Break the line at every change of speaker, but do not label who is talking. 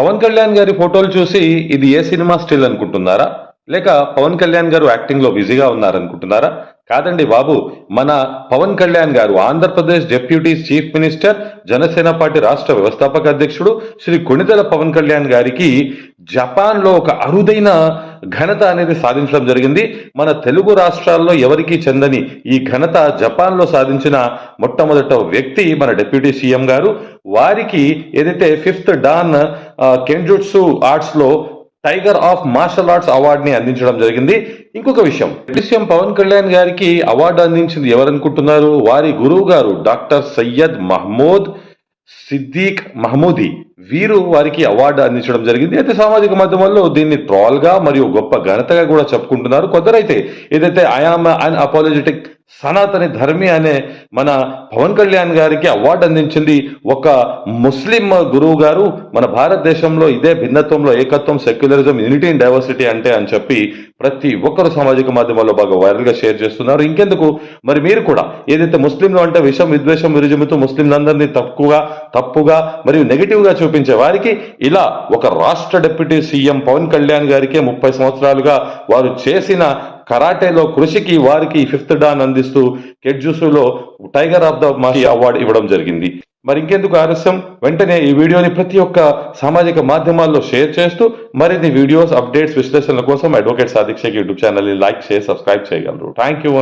పవన్ కళ్యాణ్ గారి ఫోటోలు చూసి ఇది ఏ సినిమా స్టిల్ అనుకుంటున్నారా? లేక పవన్ కళ్యాణ్ గారు యాక్టింగ్లో బిజీగా ఉన్నారనుకుంటున్నారా? కాదండి బాబు మన Pavan Kalyan garu Andhra Pradesh deputy chief minister Janasena party రాష్ట్ర వ్యవస్థాపక అధ్యక్షుడు శ్రీ కొణిదెల పవన్ కళ్యాణ్ గారికి జపాన్లో ఒక అరుదైన ఘనత అనేది సాధించడం జరిగింది. మన తెలుగు రాష్ట్రాల్లో ఎవరికీ చెందని ఈ ఘనత జపాన్లో సాధించిన మొట్టమొదట వ్యక్తి మన డిప్యూటీ సీఎం గారు. వారికి ఏదైతే ఫిఫ్త్ డాన్ కెంజుట్సు ఆర్ట్స్లో టైగర్ ఆఫ్ మార్షల్ ఆర్ట్స్ అవార్డుని అందించడం జరిగింది. ఇంకొక విషయం విషయం పవన్ కళ్యాణ్ గారికి అవార్డు అందించింది ఎవరనుకుంటున్నారు? వారి గురువు గారు డాక్టర్ సయ్యద్ మహమూద్ సిద్దీక్ మహమూదీ. వీరు వారికి అవార్డు అందించడం జరిగింది. అయితే సామాజిక మాధ్యమాల్లో దీన్ని ట్రాల్గా మరియు గొప్ప ఘనతగా కూడా చెప్పుకుంటున్నారు కొందరైతే. ఏదైతే I am unapologetic Sanatani Dharmi అనే మన పవన్ కళ్యాణ్ గారికి అవార్డు అందించింది ఒక ముస్లిం గురువు గారు. మన భారతదేశంలో ఇదే భిన్నత్వంలో ఏకత్వం సెక్యులరిజం యూనిటీ అండ్ డైవర్సిటీ అంటే అని చెప్పి ప్రతి ఒక్కరు సామాజిక మాధ్యమాల్లో బాగా వైరల్గా షేర్ చేస్తున్నారు. ఇంకెందుకు? మరి మీరు కూడా ఏదైతే ముస్లింలు అంటే విషం విద్వేషం విరుజుముతూ ముస్లింలందరినీ తక్కువగా తప్పుగా మరియు నెగిటివ్గా చూపించే వారికి ఇలా ఒక రాష్ట్ర డిప్యూటీ సీఎం పవన్ కళ్యాణ్ గారికి ముప్పై సంవత్సరాలుగా వారు చేసిన కరాటేలో కృషికి వారికి ఫిఫ్త్ డాన్ అందిస్తూ కెడ్జుసులో టైగర్ ఆఫ్ ద మహి అవార్డు ఇవ్వడం జరిగింది. మరి ఇంకెందుకు ఆలస్యం? వెంటనే ఈ వీడియోని ప్రతి ఒక్క సామాజిక మాధ్యమాల్లో షేర్ చేస్తూ మరిన్ని వీడియోస్ అప్డేట్స్ విశ్లేషణల కోసం advocate Sadiq YouTube channel like చేసి సబ్స్క్రైబ్ చేయగలరు. Thank you